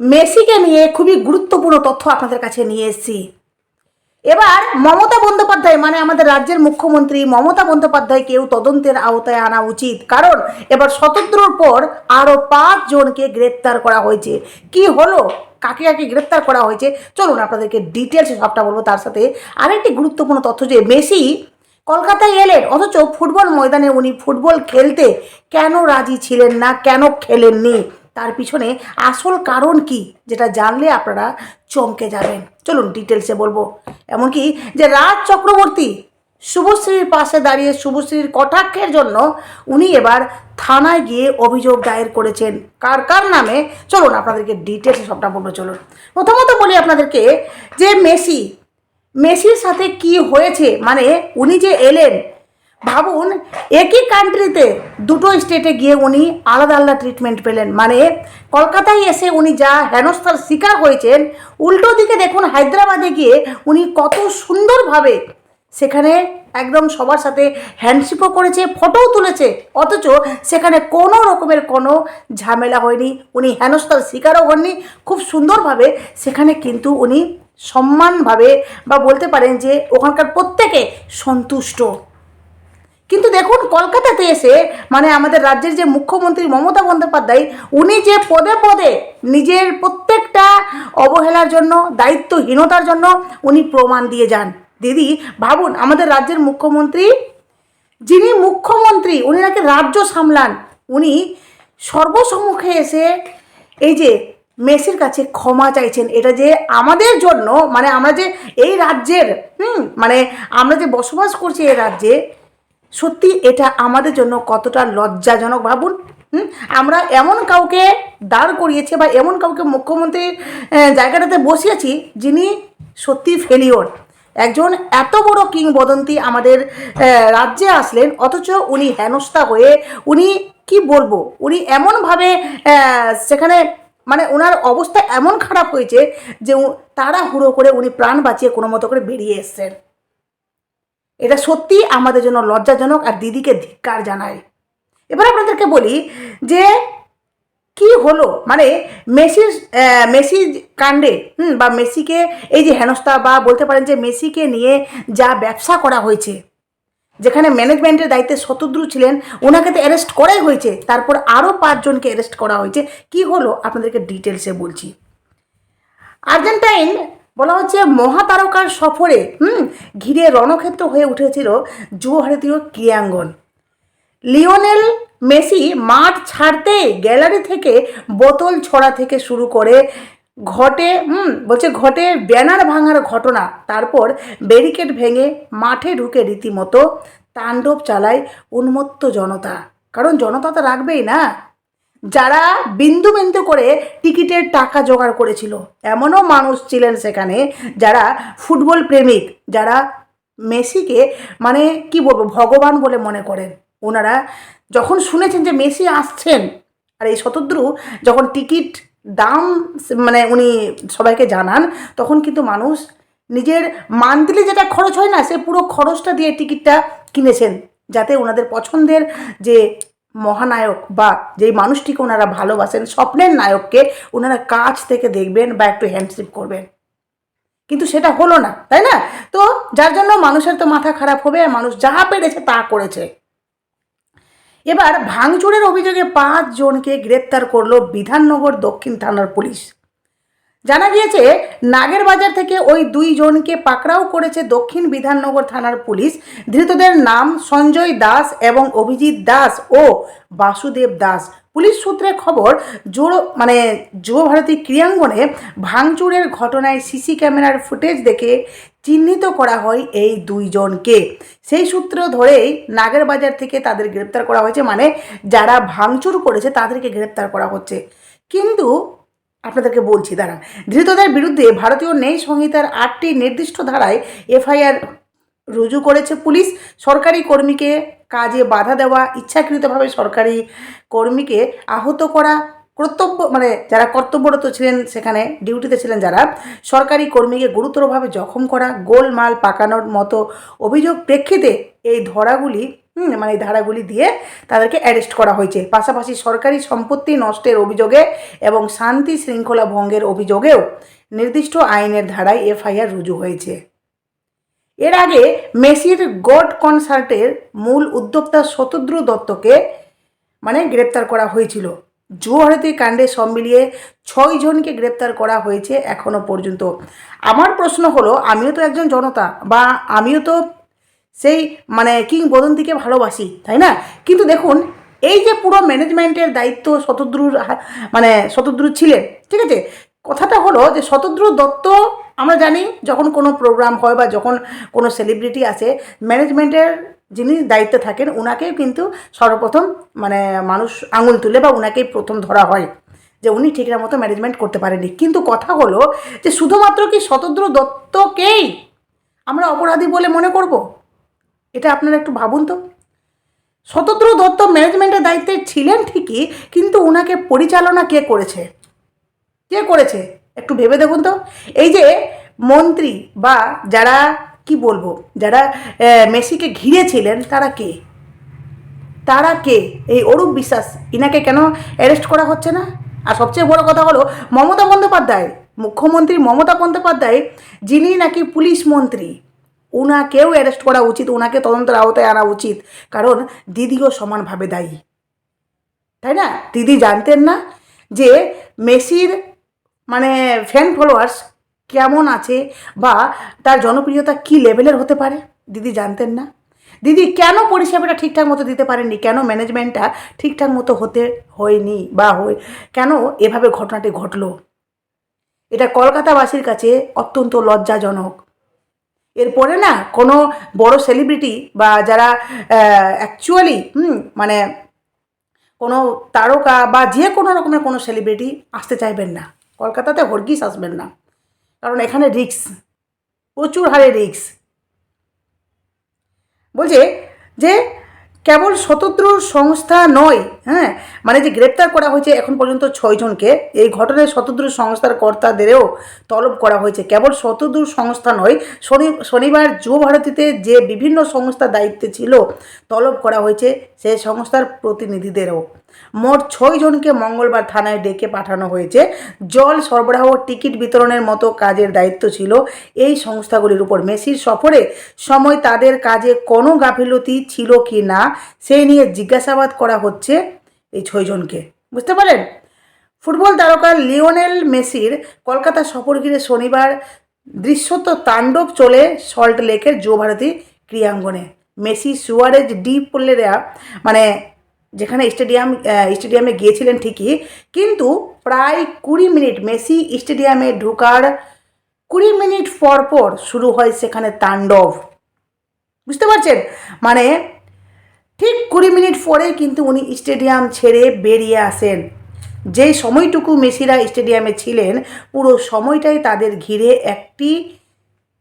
মেসিকে নিয়ে খুবই গুরুত্বপূর্ণ তথ্য আপনাদের কাছে নিয়ে এসেছি। এবার মমতা বন্দ্যোপাধ্যায় মানে আমাদের রাজ্যের মুখ্যমন্ত্রী মমতা বন্দ্যোপাধ্যায়কেও তদন্তের আওতায় আনা উচিত। কারণ এবার স্বতন্ত্রর পর আরও পাঁচ জনকে গ্রেপ্তার করা হয়েছে। কি হলো? কাকে কাকে গ্রেপ্তার করা হয়েছে? চলুন আপনাদেরকে ডিটেলসে সবটা বলব। তার সাথে আরেকটি গুরুত্বপূর্ণ তথ্য যে, মেসি কলকাতায় এলেন, অথচ ফুটবল ময়দানে উনি ফুটবল খেলতে কেন রাজি ছিলেন না? কেন খেলেননি? তার পিছনে আসল কারণ কি যেটা জানলে আপনারা চমকে যাবেন। চলুন ডিটেলসে বলব। এমনকি যে রাজ চক্রবর্তী শুভশ্রীর পাশে দাঁড়িয়ে শুভশ্রীর কটাক্ষের জন্য উনি এবার থানায় গিয়ে অভিযোগ দায়ের করেছেন। কার কার নামে? চলুন আপনাদেরকে ডিটেলসে সবটা বলব, চলুন। প্রথমত বলি আপনাদেরকে যে মেসি, মেসির সাথে কি হয়েছে? মানে উনি যে এলেন ভাবুন, একই কান্ট্রিতে দুটো স্টেটে গিয়ে উনি আলাদা আলাদা ট্রিটমেন্ট পেলেন। মানে কলকাতায় এসে উনি যা হেনস্থার শিকার হয়েছেন, উল্টো দিকে দেখুন হায়দ্রাবাদে গিয়ে উনি কত সুন্দরভাবে সেখানে একদম সবার সাথে হ্যান্ডশিপও করেছে ফটোও তুলেছে। অথচ সেখানে কোনো রকমের কোনো ঝামেলা হয়নি, উনি হেনস্থার শিকারও হননি। খুব সুন্দরভাবে সেখানে কিন্তু উনি সম্মানভাবে বা বলতে পারেন যে ওখানকার প্রত্যেকে সন্তুষ্ট। কিন্তু দেখুন, কলকাতাতে এসে মানে আমাদের রাজ্যের যে মুখ্যমন্ত্রী মমতা বন্দ্যোপাধ্যায়, উনি যে পদে পদে নিজের প্রত্যেকটা অবহেলার জন্য, দায়িত্বহীনতার জন্য উনি প্রমাণ দিয়ে যান। দিদি, ভাবুন, আমাদের রাজ্যের মুখ্যমন্ত্রী, যিনি মুখ্যমন্ত্রী, উনি নাকি রাজ্য সামলান। উনি সর্বসম্মুখে এসে এই যে মেসির কাছে ক্ষমা চাইছেন, এটা যে আমাদের জন্য মানে আমরা যে এই রাজ্যের, হুম মানে আমরা যে বসবাস করছি এই রাজ্যে সত্যি এটা আমাদের জন্য কতটা লজ্জাজনক ভাবুন? আমরা এমন কাউকে দাঁড় করিয়েছি বা এমন কাউকে মুখ্যমন্ত্রীর জায়গাটাতে বসিয়েছি যিনি সত্যি ফেলিওর একজন এত বড় কিংবদন্তি আমাদের রাজ্যে আসলেন, অথচ উনি হেনস্থা হয়ে উনি কি বলব, উনি এমনভাবে সেখানে মানে ওনার অবস্থা এমন খারাপ হয়েছে যে তারা হুড়ো করে উনি প্রাণ বাঁচিয়ে কোনো মতো করে বেরিয়ে এসছেন এটা সত্যি আমাদের জন্য লজ্জাজনক আর দিদিকে ধিক্কার জানায়। এবার আপনাদেরকে বলি যে কি হলো? মানে মেসির মেসি কাণ্ডে হুম, বা মেসিকে এই যে হেনস্থা বা বলতে পারেন যে মেসিকে নিয়ে যা ব্যবসা করা হয়েছে যেখানে ম্যানেজমেন্টের দায়িত্বে শতদ্রু ছিলেন ওনাকে তো অ্যারেস্ট করাই হয়েছে তারপর আরও পাঁচজনকে অ্যারেস্ট করা হয়েছে। কি হলো? আপনাদেরকে ডিটেলসে বলছি। আর্জেন্টাইন বলা হচ্ছে মহাতারকার সফরে, হুম, ঘিরে রণক্ষেত্র হয়ে উঠেছিল যুব ভারতীয় ক্রীড়াঙ্গন। লিওনেল মেসি মাঠ ছাড়তে গ্যালারি থেকে বোতল ছড়া থেকে শুরু করে ঘটে, হুম, বলছে ঘটে ব্যানার ভাঙার ঘটনা, তারপর ব্যারিকেড ভেঙে মাঠে ঢুকে রীতিমতো তাণ্ডব চালায় উন্মত্ত জনতা। কারণ জনতা তো রাখবেই না। যারা বিন্দু বিন্দু করে টিকিটের টাকা জোগাড় করেছিল। এমনও মানুষ ছিলেন সেখানে যারা ফুটবল প্রেমিক, যারা মেসিকে মানে কি বলব, ভগবান বলে মনে করেন। ওনারা যখন শুনেছেন যে মেসি আসছেন, আর এই শতদ্রু যখন টিকিট দাম মানে উনি সবাইকে জানান, তখন কিন্তু মানুষ নিজের মান্থলি যেটা খরচ হয় না, সে পুরো খরচটা দিয়ে টিকিটটা কিনেছেন। যাতে ওনাদের পছন্দের যে মহানায়ক বা যেই মানুষটিকে ওনারা ভালোবাসেন, স্বপ্নের নায়ককে ওনারা কাছ থেকে দেখবেন বা একটু হ্যান্ডশিপ করবেন। কিন্তু সেটা হলো না, তাই না? তো যার জন্য মানুষের তো মাথা খারাপ হবে আর মানুষ যা পেরেছে তা করেছে। এবার ভাঙচুরের অভিযোগে পাঁচজনকে গ্রেপ্তার করল বিধাননগর দক্ষিণ থানার পুলিশ। জানা গিয়েছে নাগের বাজার থেকে ওই দুই জনকে পাকড়াও করেছে দক্ষিণ বিধাননগর থানার পুলিশ। ধৃতদের নাম সঞ্জয় দাস এবং অভিজিৎ দাস ও বাসুদেব দাস। পুলিশ সূত্রে খবর, জোড়ো মানে যুবভারতী ক্রীড়াঙ্গনে ভাঙচুরের ঘটনায় সিসি ক্যামেরার ফুটেজ দেখে চিহ্নিত করা হয় এই দুইজনকে। সেই সূত্র ধরেই নাগেরবাজার থেকে তাদের গ্রেপ্তার করা হয়েছে মানে যারা ভাঙচুর করেছে তাদেরকে গ্রেপ্তার করা হচ্ছে। কিন্তু আপনাদেরকে বলছি, দাঁড়ান। ধৃতদের বিরুদ্ধে ভারতীয় ন্যায় সংহিতার আটটি নির্দিষ্ট ধারায় এফআইআর রুজু করেছে পুলিশ। সরকারি কর্মীকে কাজে বাধা দেওয়া, ইচ্ছাকৃতভাবে সরকারি কর্মীকে আহত করা, কর্তব্য মানে যারা কর্তব্যরত ছিলেন সেখানে, ডিউটিতে ছিলেন যারা, সরকারি কর্মীকে গুরুতরভাবে জখম করা, গোলমাল পাকানোর মতো অভিযোগ প্রেক্ষিতে এই ধরাগুলি মানে এই ধারাগুলি দিয়ে তাদেরকে অ্যারেস্ট করা হয়েছে। পাশাপাশি সরকারি সম্পত্তি নষ্টের অভিযোগে এবং শান্তি শৃঙ্খলা ভঙ্গের অভিযোগেও নির্দিষ্ট আইনের ধারায় এফআইআর রুজু হয়েছে। এর আগে মেসির গড কনসার্টের মূল উদ্যোক্তা শতদ্রু দত্তকে মানে গ্রেপ্তার করা হয়েছিল। জুয়ারতি কাণ্ডে সব মিলিয়ে ছয় জনকে গ্রেপ্তার করা হয়েছে এখনও পর্যন্ত। আমার প্রশ্ন হলো, আমিও তো একজন জনতা বা আমিও তো সেই মানে কিংবদন্তিকে ভালোবাসি, তাই না? কিন্তু দেখুন, এই যে পুরো ম্যানেজমেন্টের দায়িত্ব শতদ্রুর মানে শতদ্রু ছিলেন, ঠিক আছে? কথাটা হলো যে শতদ্রু দত্ত আমরা জানি যখন কোনো প্রোগ্রাম হয় বা যখন কোনো সেলিব্রিটি আসে ম্যানেজমেন্টের যিনি দায়িত্বে থাকেন ওনাকেই কিন্তু সর্বপ্রথম মানে মানুষ আঙুল তুলে বা ওনাকেই প্রথম ধরা হয় যে উনি ঠিক মতো ম্যানেজমেন্ট করতে পারেনি কিন্তু কথা হলো যে শুধুমাত্র কি শতদ্রু দত্তকেই আমরা অপরাধী বলে মনে করব? এটা আপনারা একটু ভাবুন তো। শতদ্র দত্ত ম্যানেজমেন্টের দায়িত্বে ছিলেন ঠিকই, কিন্তু ওনাকে পরিচালনা কে করেছে? কে করেছে? একটু ভেবে দেখুন তো। এই যে মন্ত্রী বা যারা, কি বলব, যারা মেসিকে ঘিরেছিলেন, তারা কে? তারা কে? এই অরূপ বিশ্বাস, ইনাকে কেন অ্যারেস্ট করা হচ্ছে না? আর সবচেয়ে বড় কথা হলো, মমতা বন্দ্যোপাধ্যায়, মুখ্যমন্ত্রী মমতা বন্দ্যোপাধ্যায়, যিনি নাকি পুলিশ মন্ত্রী উনাকেও অ্যারেস্ট করা উচিত ওনাকে তদন্তের আওতায় আনা উচিত। কারণ দিদিও সমানভাবে দায়ী। তাই না? দিদি জানতেন না যে মেসির মানে ফ্যান ফলোয়ার্স কেমন আছে বা তার জনপ্রিয়তা কী লেভেলের হতে পারে? দিদি জানতেন না। দিদি, কেন পরিষেবাটা ঠিকঠাক মতো দিতে পারেননি? কেন ম্যানেজমেন্টটা ঠিকঠাক মতো হতে হয়নি বা হয়, কেন এভাবে ঘটনাটি ঘটলো? এটা কলকাতাবাসীর কাছে অত্যন্ত লজ্জাজনক। এরপরে না কোনো বড় সেলিব্রিটি বা যারা অ্যাকচুয়ালি হুম মানে কোনো তারকা বা যে কোনো রকমের কোনো সেলিব্রিটি আসতে চাইবেন না। কলকাতাতে হরগিস আসবেন না। কারণ এখানে রিক্স প্রচুর হারে রিক্স বলছে যে কেবল স্বতন্ত্র সংস্থা নয় হ্যাঁ? মানে যে গ্রেপ্তার করা হয়েছে এখন পর্যন্ত ছয়জনকে এই ঘটনায় স্বতন্ত্র সংস্থার কর্তাদেরও তলব করা হয়েছে। কেবল স্বতন্ত্র সংস্থা নয়, শনি, শনিবার যুব ভারতীতে যে বিভিন্ন সংস্থা দায়িত্বে ছিল, তলব করা হয়েছে, সেই সংস্থার প্রতিনিধিদেরও। মোট ছয় জনকে মঙ্গলবার থানায় ডেকে পাঠানো হয়েছে। জল সরবরাহ, টিকিট বিতরণের মতো কাজের দায়িত্ব ছিল এই সংস্থাগুলির উপর। মেসির সফরে সময় তাদের কাজে কোনো গাফিলতি ছিল কি না সেই নিয়ে জিজ্ঞাসাবাদ করা হচ্ছে এই ছয়জনকে বুঝতে পারেন ফুটবল তারকা লিওনেল মেসির কলকাতা সফর ঘিরে শনিবার দৃশ্যত তাণ্ডব চলে সল্ট লেকের যুবভারতী ক্রীড়াঙ্গনে। মেসি সুয়ারেজ ডি পোলেরা মানে যেখানে স্টেডিয়াম স্টেডিয়ামে গিয়েছিলেন ঠিকই, কিন্তু প্রায় কুড়ি মিনিট মেসি স্টেডিয়ামে ঢোকার কুড়ি মিনিট পর পর শুরু হয় সেখানে তাণ্ডব। বুঝতে পারছেন? মানে ঠিক কুড়ি মিনিট পরে কিন্তু উনি স্টেডিয়াম ছেড়ে বেরিয়ে আসেন। যেই সময়টুকু মেসিরা স্টেডিয়ামে ছিলেন, পুরো সময়টাই তাদের ঘিরে একটি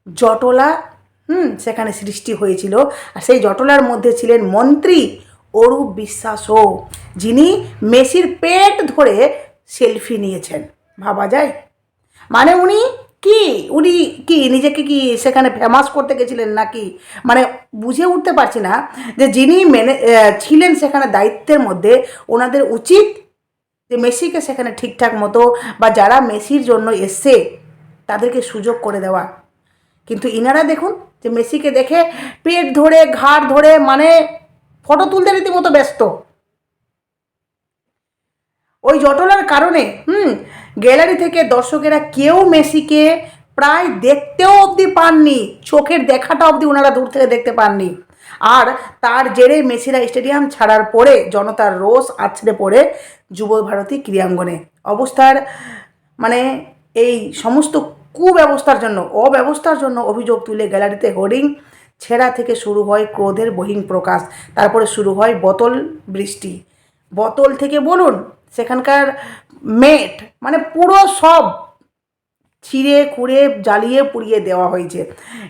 জটলা, হুম, সেখানে সৃষ্টি হয়েছিল। আর সেই জটলার মধ্যে ছিলেন মন্ত্রী অরূপ বিশ্বাসও, যিনি মেসির পেট ধরে সেলফি নিয়েছেন। ভাবা যায়? মানে উনি কি? উনি কি, নিজেকে কি সেখানে ফেমাস করতে গেছিলেন নাকি? মানে বুঝে উঠতে পারছি না যে যিনি মেনে ছিলেন সেখানে দায়িত্বের মধ্যে, ওনাদের উচিত যে মেসিকে সেখানে ঠিকঠাক মতো বা যারা মেসির জন্য এসছে, তাদেরকে সুযোগ করে দেওয়া। কিন্তু ইনারা দেখুন যে মেসিকে দেখে পেট ধরে, ঘাড় ধরে মানে ফটো তুলতে রীতিমতো ব্যস্ত। ওই জটলার কারণে, হুম, গ্যালারি থেকে দর্শকেরা কেউ মেসিকে প্রায় দেখতেও অবধি পাননি, চোখের দেখাটা অবধি ওনারা দূর থেকে দেখতে পাননি। আর তার জেরে মেসিরা স্টেডিয়াম ছাড়ার পরে জনতার রোষ আছড়ে পড়ে যুব ভারতী ক্রীড়াঙ্গনে। অবস্থার মানে এই সমস্ত কুব্যবস্থার জন্য, অব্যবস্থার জন্য অভিযোগ তুলে গ্যালারিতে হোর্ডিং ছেঁড়া থেকে শুরু হয় ক্রোধের বহিং প্রকাশ তারপরে শুরু হয় বোতল বৃষ্টি। বোতল থেকে বলুন, সেখানকার মেট মানে পুরো সব ছিঁড়ে খুঁড়ে জ্বালিয়ে পুড়িয়ে দেওয়া হয়েছে।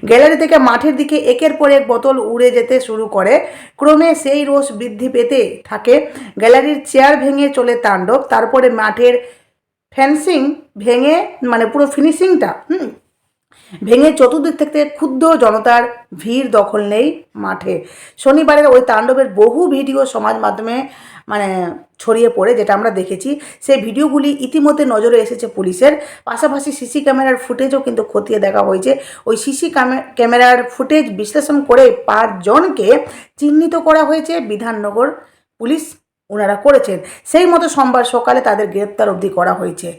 গ্যালারি থেকে মাঠের দিকে একের পর এক বোতল উড়ে যেতে শুরু করে। ক্রমে সেই রোষ বৃদ্ধি পেতে থাকে। গ্যালারির চেয়ার ভেঙে চলে তাণ্ডব। তারপরে মাঠের ফেন্সিং ভেঙে মানে পুরো ফিনিশিংটা, হুম ভেঙে চতুর্দিক থেকে ক্ষুদ্র জনতার ভিড় দখল নেই মাঠে। শনিবারের ওই তাণ্ডবের বহু ভিডিও সমাজ মাধ্যমে মানে ছড়িয়ে পড়ে, যেটা আমরা দেখেছি। সেই ভিডিওগুলি ইতিমধ্যে নজরে এসেছে পুলিশের। পাশাপাশি সিসি ক্যামেরার ফুটেজও কিন্তু খতিয়ে দেখা হয়েছে। ওই সিসি ক্যামেরার ফুটেজ বিশ্লেষণ করে পাঁচজনকে চিহ্নিত করা হয়েছে বিধাননগর পুলিশ ওনারা করেছেন। সেই মতো সোমবার সকালে তাদের গ্রেপ্তার অবধি করা হয়েছে।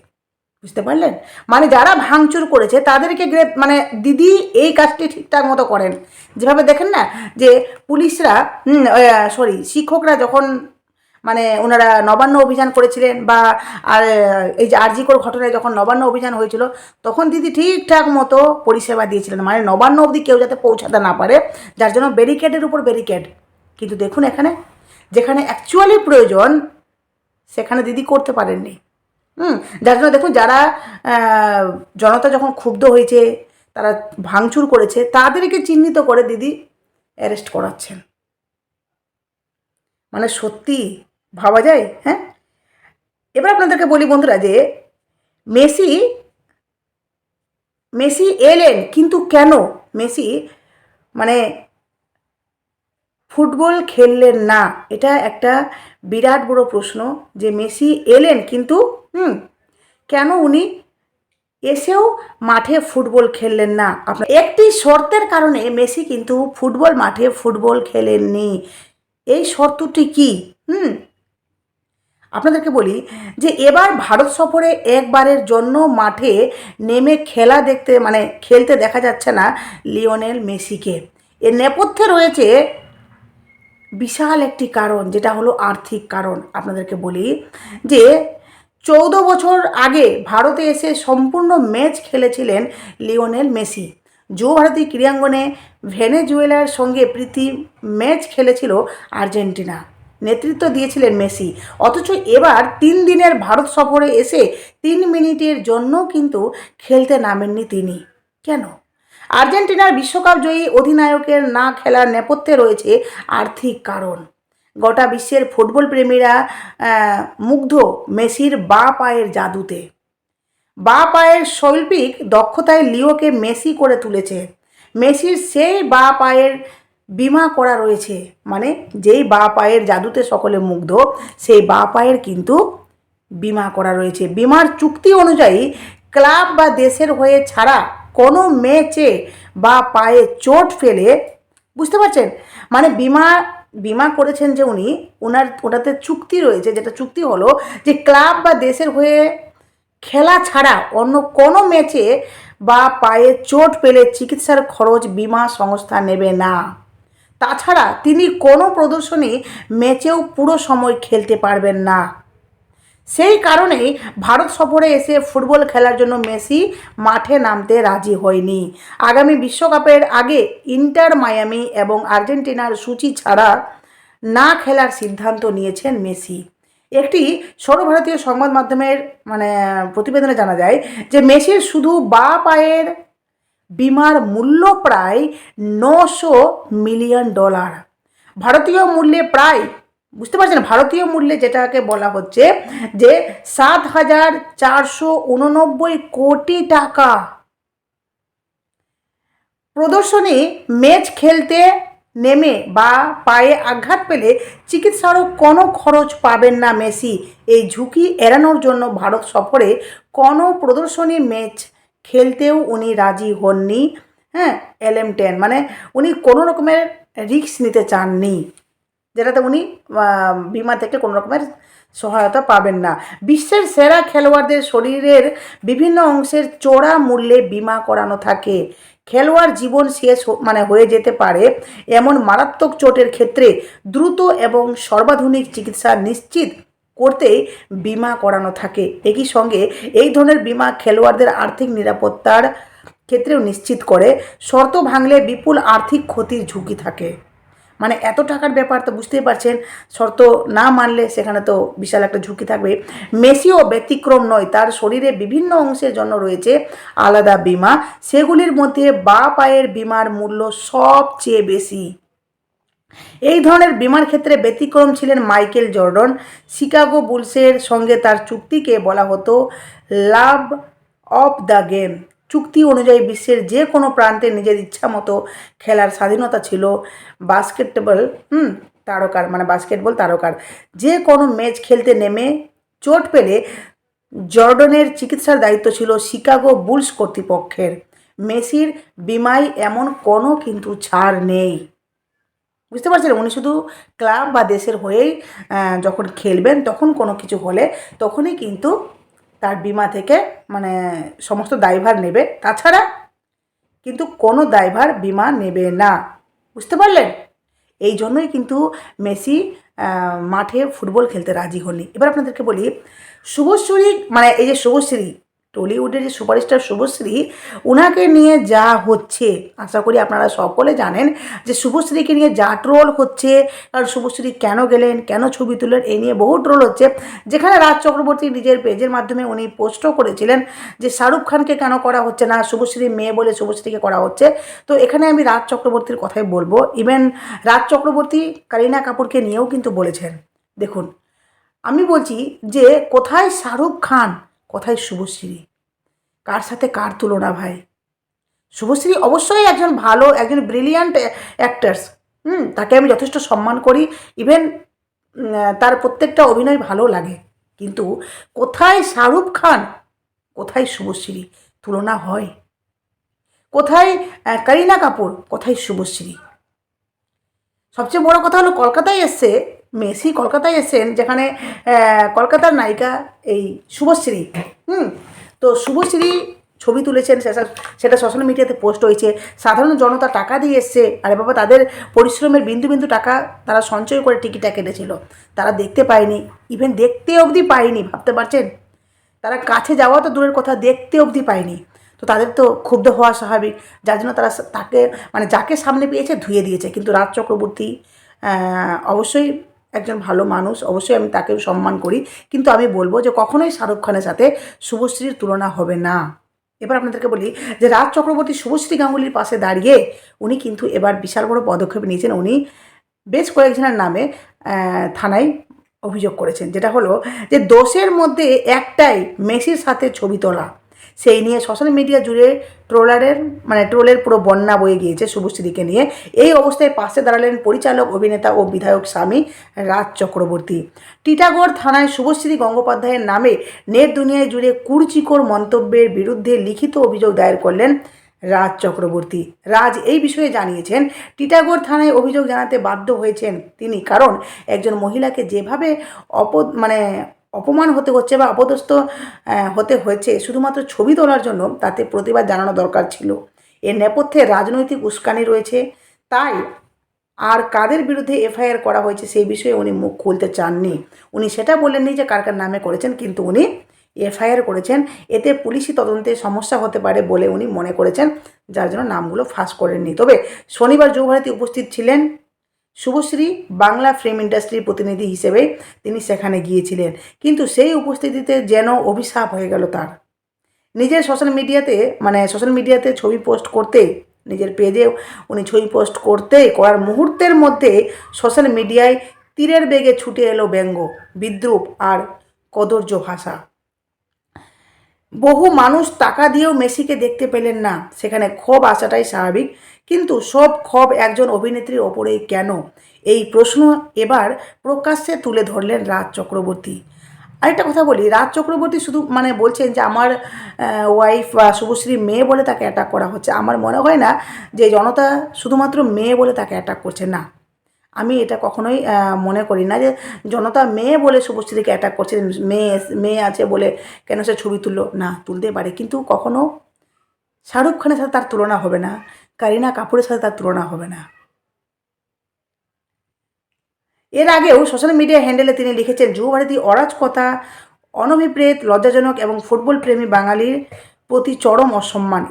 বুঝতে পারলেন? মানে যারা ভাঙচুর করেছে, তাদেরকে গ্রেপ মানে দিদি এই কাজটি ঠিকঠাক মতো করেন। যেভাবে দেখেন না, যে পুলিশরা সরি শিক্ষকরা যখন মানে ওনারা নবান্ন অভিযান করেছিলেন বা আর, এই যে আরজিকর ঘটনায় যখন নবান্ন অভিযান হয়েছিল, তখন দিদি ঠিকঠাক মতো পরিষেবা দিয়েছিলেন। মানে নবান্ন অবধি কেউ যাতে পৌঁছাতে না পারে, যার জন্য ব্যারিকেডের উপর ব্যারিকেড। কিন্তু দেখুন এখানে, যেখানে অ্যাকচুয়ালি প্রয়োজন, সেখানে দিদি করতে পারেননি। হুম যার জন্য দেখুন যারা জনতা যখন ক্ষুব্ধ হয়েছে, তারা ভাঙচুর করেছে, তাদেরকে চিহ্নিত করে দিদি অ্যারেস্ট করাচ্ছেন। মানে সত্যি ভাবা যায় হ্যাঁ? এবার আপনাদেরকে বলি বন্ধুরা যে, মেসি মেসি এলেন, কিন্তু কেন? মেসি মানে ফুটবল খেললেন না, এটা একটা বিরাট বড় প্রশ্ন যে মেসি এলেন, কিন্তু হুম, কেন উনি এসেও মাঠে ফুটবল খেললেন না? আপনার একটি শর্তের কারণে মেসি কিন্তু ফুটবল মাঠে ফুটবল খেলেননি। এই শর্তটি কি? হুম, আপনাদেরকে বলি যে এবার ভারত সফরে একবারের জন্য মাঠে নেমে খেলা দেখতে মানে খেলতে দেখা যাচ্ছে না লিওনেল মেসিকে। এর নেপথ্যে রয়েছে বিশাল একটি কারণ, যেটা হলো আর্থিক কারণ। আপনাদেরকে বলি যে চৌদ্দ বছর আগে ভারতে এসে সম্পূর্ণ ম্যাচ খেলেছিলেন লিওনেল মেসি। যুব ভারতী ক্রীড়াঙ্গনে ভেনেজুয়েলার সঙ্গে প্রীতি ম্যাচ খেলেছিল আর্জেন্টিনা। নেতৃত্ব দিয়েছিলেন মেসি। অথচ এবার তিন দিনের ভারত সফরে এসে তিন মিনিটের জন্য কিন্তু খেলতে নামেননি তিনি। কেন? আর্জেন্টিনার বিশ্বকাপ জয়ী অধিনায়কের না খেলার নেপথ্যে রয়েছে আর্থিক কারণ। গোটা বিশ্বের ফুটবল প্রেমীরা মুগ্ধ মেসির বা পায়ের জাদুতে। বা পায়ের শৈল্পিক দক্ষতায় লিওকে মেসি করে তুলেছে। মেসির সেই বা পায়ের বিমা করা রয়েছে মানে যেই বা পায়ের জাদুতে সকলে মুগ্ধ, সেই বা পায়ের কিন্তু বিমা করা রয়েছে। বিমার চুক্তি অনুযায়ী ক্লাব বা দেশের হয়ে ছাড়া কোনো ম্যাচে বা পায়ে চোট ফেলে, বুঝতে পারছেন? মানে বিমা বিমা করেছেন যে উনি ওনার ওটাতে চুক্তি রয়েছে, যেটা চুক্তি হলো যে ক্লাব বা দেশের হয়ে খেলা ছাড়া অন্য কোনো ম্যাচে বা পায়ে চোট পেলে চিকিৎসার খরচ বিমা সংস্থা নেবে না। তাছাড়া তিনি কোনো প্রদর্শনী ম্যাচেও পুরো সময় খেলতে পারবেন না। সেই কারণেই ভারত সফরে এসে ফুটবল খেলার জন্য মেসি মাঠে নামতে রাজি হয়নি। আগামী বিশ্বকাপের আগে ইন্টার মায়ামি এবং আর্জেন্টিনার সূচি ছাড়া না খেলার সিদ্ধান্ত নিয়েছেন মেসি। একটি সর্বভারতীয় সংবাদ মাধ্যমের মানে প্রতিবেদনে জানা যায় যে মেসির শুধু বা পায়ের বিমার মূল্য প্রায় নশো মিলিয়ন ডলার। ভারতীয় মূল্যে প্রায় বুঝতে পারছেন ভারতীয় মূল্যে যেটাকে বলা হচ্ছে যে সাত হাজার চারশো উননব্বই কোটি টাকা। প্রদর্শনী ম্যাচ খেলতে নেমে বা পায়ে আঘাত পেলে চিকিৎসারও কোনো খরচ পাবেন না মেসি। এই ঝুঁকি এড়ানোর জন্য ভারত সফরে কোনো প্রদর্শনী ম্যাচ খেলতেও উনি রাজি হননি। হ্যাঁ এলএম টেন মানে উনি কোনো রকমের রিস্ক নিতে চাননি। যেটাতে উনি বিমা থেকে কোনো রকমের সহায়তা পাবেন না। বিশ্বের সেরা খেলোয়াড়দের শরীরের বিভিন্ন অংশের চোরা মূল্যে বিমা করানো থাকে। খেলোয়াড় জীবন শেষ মানে হয়ে যেতে পারে এমন মারাত্মক চোটের ক্ষেত্রে দ্রুত এবং সর্বাধুনিক চিকিৎসা নিশ্চিত করতে বিমা করানো থাকে। একই সঙ্গে এই ধরনের বিমা খেলোয়াড়দের আর্থিক নিরাপত্তার ক্ষেত্রেও নিশ্চিত করে। শর্ত ভাঙলে বিপুল আর্থিক ক্ষতির ঝুঁকি থাকে। মানে এত টাকার ব্যাপার তো বুঝতেই পারছেন। শর্ত না মানলে সেখানে তো বিশাল একটা ঝুঁকি থাকবে। মেসিও ব্যতিক্রম নয়, তার শরীরে বিভিন্ন অংশের জন্য রয়েছে আলাদা বিমা। সেগুলির মধ্যে বা পায়ের বিমার মূল্য সবচেয়ে বেশি। এই ধরনের বিমার ক্ষেত্রে ব্যতিক্রম ছিলেন মাইকেল জর্ডন। শিকাগো বুলসের সঙ্গে তার চুক্তিকে বলা হতো, লাভ অফ দ্য গেম। চুক্তি অনুযায়ী বিশ্বের যে কোনো প্রান্তে নিজের ইচ্ছা মতো খেলার স্বাধীনতা ছিল। বাস্কেটবল, হুম, তারকার মানে বাস্কেটবল তারকার। যে কোনো ম্যাচ খেলতে নেমে চোট পেলে জর্ডনের চিকিৎসার দায়িত্ব ছিল শিকাগো বুলস কর্তৃপক্ষের। মেসির বিমায় এমন কোনো কিন্তু ছাড় নেই। বুঝতে পারছেন? উনি শুধু ক্লাব বা দেশের হয়েই যখন খেলবেন, তখন কোনো কিছু হলে তখনই কিন্তু তার বিমা থেকে মানে সমস্ত দায়ভার নেবে। তাছাড়া কিন্তু কোনো দায়ভার বিমা নেবে না। বুঝতে পারলেন? এই জন্যই কিন্তু মেসি মাঠে ফুটবল খেলতে রাজি হননি। এবার আপনাদেরকে বলি, শুভশ্রী মানে এই যে শুভশ্রী টলিউডের যে সুপারস্টার শুভশ্রী ওনাকে নিয়ে যা হচ্ছে, আশা করি আপনারা সকলে জানেন যে শুভশ্রীকে নিয়ে যা ট্রোল হচ্ছে, কারণ শুভশ্রী কেন গেলেন, কেন ছবি তুললেন এই নিয়ে বহু ট্রোল হচ্ছে, যেখানে রাজ চক্রবর্তী নিজের পেজের মাধ্যমে উনি পোস্টও করেছিলেন যে শাহরুখ খানকে কেন করা হচ্ছে না, শুভশ্রী মেয়ে বলে শুভশ্রীকে করা হচ্ছে। তো এখানে আমি রাজ চক্রবর্তীর কথাই বলব। ইভেন রাজ চক্রবর্তী কারিনা কাপুরকে নিয়েও কিন্তু বলেছেন। দেখুন, আমি বলছি যে কোথায় শাহরুখ খান, কোথায় শুভশ্রী? কার সাথে কার তুলনা ভাই? শুভশ্রী অবশ্যই একজন ভালো, একজন ব্রিলিয়ান্ট অ্যাক্টার্স হুম, তাকে আমি যথেষ্ট সম্মান করি। ইভেন তার প্রত্যেকটা অভিনয় ভালো লাগে। কিন্তু কোথায় শাহরুখ খান? কোথায় শুভশ্রী? তুলনা হয়। কোথায় করিনা কাপুর? কোথায় শুভশ্রী? সবচেয়ে বড় কথা হলো কলকাতায় এসছে, মেসি কলকাতায় এসছেন, যেখানে কলকাতার নায়িকা এই শুভশ্রী। হুম তো শুভশ্রী ছবি তুলেছেন, সেটা সোশ্যাল মিডিয়াতে পোস্ট হয়েছে। সাধারণ জনতা টাকা দিয়ে এসছে। আরে বাবা, তাদের পরিশ্রমের বিন্দু বিন্দু টাকা তারা সঞ্চয় করে টিকিটটা কেটেছিল। তারা দেখতে পায়নি। ইভেন দেখতে অবধি পায়নি, ভাবতে পারছেন? তারা কাছে যাওয়া তো দূরের কথা, দেখতে অবধি পায়নি। তো তাদের তো ক্ষুব্ধ হওয়া স্বাভাবিক। যার জন্য তারা তাকে মানে যাকে সামনে পেয়েছে ধুয়ে দিয়েছে। কিন্তু রাজ চক্রবর্তী অবশ্যই একজন ভালো মানুষ, অবশ্যই আমি তাকে সম্মান করি। কিন্তু আমি বলব যে কখনোই শাহরুখ খানের সাথে শুভশ্রীর তুলনা হবে না। এবার আপনাদেরকে বলি যে রাজ চক্রবর্তী শুভশ্রী গাঙ্গুলির পাশে দাঁড়িয়ে উনি কিন্তু এবার বিশাল বড় পদক্ষেপ নিয়েছেন। উনি বেশ কয়েকজনের নামে থানায় অভিযোগ করেছেন। যেটা হলো যে দোষের মধ্যে একটাই মেসির সাথে ছবি তোলা। সেই নিয়ে সোশ্যাল মিডিয়া জুড়ে ট্রোলারের মানে ট্রোলের পুরো বন্যা বয়ে গিয়েছে শুভশ্রীকে নিয়ে। এই অবস্থায় পাশে দাঁড়ালেন পরিচালক, অভিনেতা ও বিধায়ক স্বামী রাজ চক্রবর্তী। টিটাগড় থানায় শুভশ্রী গঙ্গোপাধ্যায়ের নামে নেট দুনিয়ায় জুড়ে কুরচিকর মন্তব্যের বিরুদ্ধে লিখিত অভিযোগ দায়ের করলেন রাজ চক্রবর্তী। রাজ এই বিষয়ে জানিয়েছেন, টিটাগড় থানায় অভিযোগ জানাতে বাধ্য হয়েছেন তিনি কারণ একজন মহিলাকে যেভাবে অপ মানে অপমান হতে হচ্ছে বা অপদস্থ হতে হয়েছে। শুধুমাত্র ছবি তোলার জন্য তাতে প্রতিবাদ জানানো দরকার ছিল। এর নেপথ্যে রাজনৈতিক উস্কানি রয়েছে। তাই আর কাদের বিরুদ্ধে এফআইআর করা হয়েছে সেই বিষয়ে উনি মুখ খুলতে চাননি। উনি সেটা বলেননি যে কার কার নামে করেছেন, কিন্তু উনি এফআইআর করেছেন। এতে পুলিশি তদন্তে সমস্যা হতে পারে বলে উনি মনে করেছেন, যার জন্য নামগুলো ফাঁস করেননি। তবে শনিবার যুবভারতী উপস্থিত ছিলেন শুভশ্রী বাংলা ফিল্ম ইন্ডাস্ট্রির প্রতিনিধি হিসেবে তিনি সেখানে গিয়েছিলেন। কিন্তু সেই উপস্থিতিতে যেন অভিশাপ হয়ে গেল তার। নিজের সোশ্যাল মিডিয়াতে মানে সোশ্যাল মিডিয়াতে ছবি পোস্ট করতে, নিজের পেজে উনি ছবি পোস্ট করতে, করার মুহূর্তের মধ্যে সোশ্যাল মিডিয়ায় তীরের বেগে ছুটে এলো ব্যঙ্গ, বিদ্রুপ আর কদর্য ভাষা। বহু মানুষ টাকা দিয়েও মেসিকে দেখতে পেলেন না। সেখানে ক্ষোভ আসাটাই স্বাভাবিক। কিন্তু সব ক্ষোভ একজন অভিনেত্রীর ওপরেই কেন? এই প্রশ্ন এবার প্রকাশ্যে তুলে ধরলেন রাজ চক্রবর্তী। আরেকটা কথা বলি, রাজ চক্রবর্তী শুধু মানে বলছেন যে, আমার ওয়াইফ বা শুভশ্রী মেয়ে বলে তাকে অ্যাটাক করা হচ্ছে। আমার মনে হয় না যে জনতা শুধুমাত্র মেয়ে বলে তাকে অ্যাটাক করছে, না। আমি এটা কখনোই মনে করি না যে জনতা মেয়ে বলে শুভশ্রীকে অ্যাটাক করছে, মেয়ে মেয়ে আছে বলে কেন সে ছবি তুললো? না তুলতে পারে। কিন্তু কখনো শাহরুখ খানের সাথে তার তুলনা হবে না, কারিনা কাপুরের সাথে তার তুলনা হবে না। এর আগেও সোশ্যাল মিডিয়া হ্যান্ডেলে তিনি লিখেছেন, যুবভারতী অরাজকতা, অনভিপ্রেত, লজ্জাজনক এবং ফুটবল প্রেমী বাঙালির প্রতি চরম অসম্মান।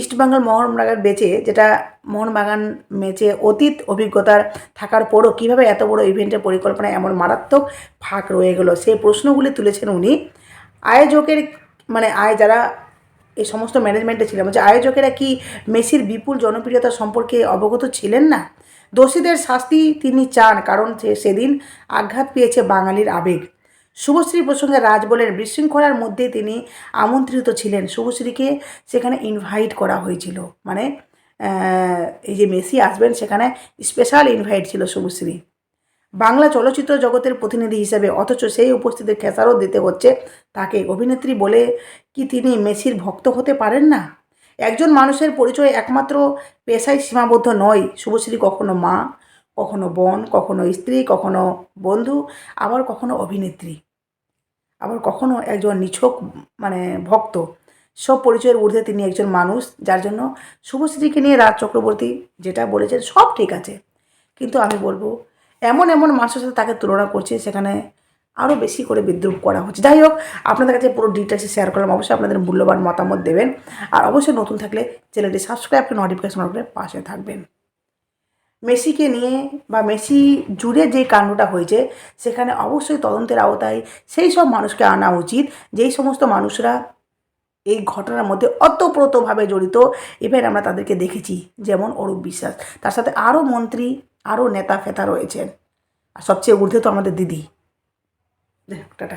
ইস্টবেঙ্গল মোহনবাগান বেচে যেটা মোহনবাগান ম্যাচে অতীত অভিজ্ঞতার থাকার পরও কীভাবে এত বড় ইভেন্টের পরিকল্পনায় এমন মারাত্মক ফাঁক রয়ে গেল, সেই প্রশ্নগুলি তুলেছেন উনি। আয়োজকের মানে আয় যারা এই সমস্ত ম্যানেজমেন্টে ছিলাম যে আয়োজকেরা কি মেসির বিপুল জনপ্রিয়তা সম্পর্কে অবগত ছিলেন না? দোষীদের শাস্তি তিনি চান, কারণ সেদিন আঘাত পেয়েছে বাঙালির আবেগ। শুভশ্রী প্রসঙ্গে রাজ বলেন বিশৃঙ্খলার মধ্যে তিনি আমন্ত্রিত ছিলেন। শুভশ্রীকে সেখানে ইনভাইট করা হয়েছিল। মানে এই যে মেসি আসবেন, সেখানে স্পেশাল ইনভাইট ছিল শুভশ্রী। বাংলা চলচ্চিত্র জগতের প্রতিনিধি হিসেবে, অথচ সেই উপস্থিতির খেসারত দিতে হচ্ছে তাকে। অভিনেত্রী বলে কি তিনি মেসির ভক্ত হতে পারেন না? একজন মানুষের পরিচয় একমাত্র পেশায় সীমাবদ্ধ নয়। শুভশ্রী কখনো মা কখনো বোন, কখনো স্ত্রী, কখনো বন্ধু, আবার কখনো অভিনেত্রী। আবার কখনো একজন নিছক মানে ভক্ত। সব পরিচয়ের ঊর্ধ্বে তিনি একজন মানুষ, যার জন্য শুভশ্রীকে নিয়ে রাজ চক্রবর্তী যেটা বলেছেন, সব ঠিক আছে। কিন্তু আমি বলব, এমন এমন মানুষের সাথে তাকে তুলনা করছে, সেখানে আরও বেশি করে বিদ্রুপ করা হচ্ছে। যাই হোক, আপনাদের কাছে পুরো ডিটেলসে শেয়ার করলাম। অবশ্যই আপনাদের মূল্যবান মতামত দেবেন। আর অবশ্যই নতুন থাকলে চ্যানেলটি সাবস্ক্রাইব করে নোটিফিকেশন করে পাশে থাকবেন। মেসিকে নিয়ে বা মেসি জুড়ে যে কাণ্ডটা হয়েছে, সেখানে অবশ্যই তদন্তের আওতায় সেই সব মানুষকে আনা উচিত। যেই সমস্ত মানুষরা এই ঘটনার মধ্যে অতপ্রতভাবে জড়িত, এবার আমরা তাদেরকে দেখেছি, যেমন অরূপ বিশ্বাস। তার সাথে আরও মন্ত্রী, আরও নেতা ফেতা রয়েছেন। আর সবচেয়ে ঊর্ধ্বে তো আমাদের দিদি। টাটা।